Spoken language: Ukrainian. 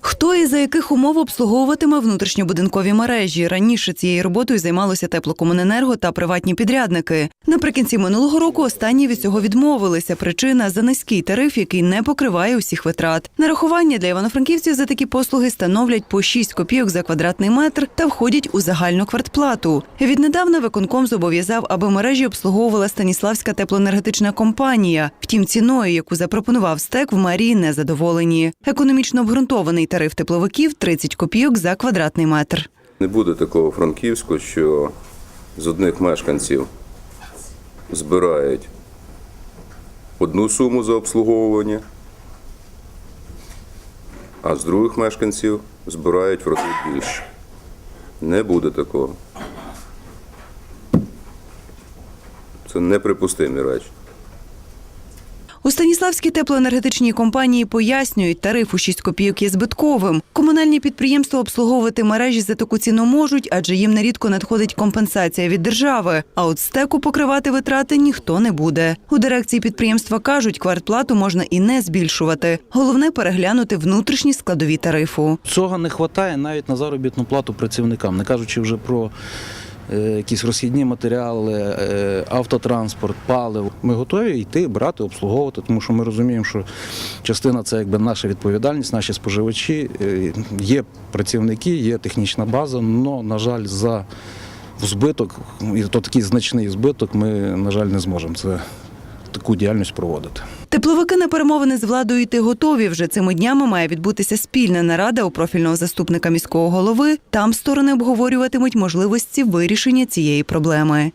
Хто і за яких умов обслуговуватиме внутрішньобудинкові мережі? Раніше цією роботою займалося теплокомуненерго та приватні підрядники. Наприкінці минулого року останні від цього відмовилися. Причина за низький тариф, який не покриває усіх витрат. Нарахування для івано-франківців за такі послуги становлять по 6 копійок за квадратний метр та входять у загальну квартплату. Віднедавна виконком зобов'язав, аби мережі обслуговувала Станіславська теплоенергетична компанія. Втім, ціною, яку запропонував стек, в мерії не задоволені. Економічно обґрунтований тариф тепловиків 30 копійок за квадратний метр. Не буде такого Франківську, що з одних мешканців збирають одну суму за обслуговування, а з других мешканців збирають в рази більше. Не буде такого. Це неприпустимі речі. У Станіславській теплоенергетичній компанії пояснюють, тариф у 6 копійок є збитковим. Комунальні підприємства обслуговувати мережі за таку ціну можуть, адже їм нерідко надходить компенсація від держави. А от стеку покривати витрати ніхто не буде. У дирекції підприємства кажуть, квартплату можна і не збільшувати. Головне переглянути внутрішні складові тарифу. Цього не вистачає навіть на заробітну плату працівникам, не кажучи вже про якісь розхідні матеріали, е, автотранспорт, паливо. Ми готові йти, брати, обслуговувати, тому що ми розуміємо, що частина це якби наша відповідальність, наші споживачі. Е, Є працівники, є технічна база, але, на жаль, за збиток, і то такий значний збиток, ми, на жаль, не зможемо це таку діяльність проводити. Тепловики на перемовини з владою йти готові. Вже цими днями має відбутися спільна нарада у профільного заступника міського голови. Там сторони обговорюватимуть можливості вирішення цієї проблеми.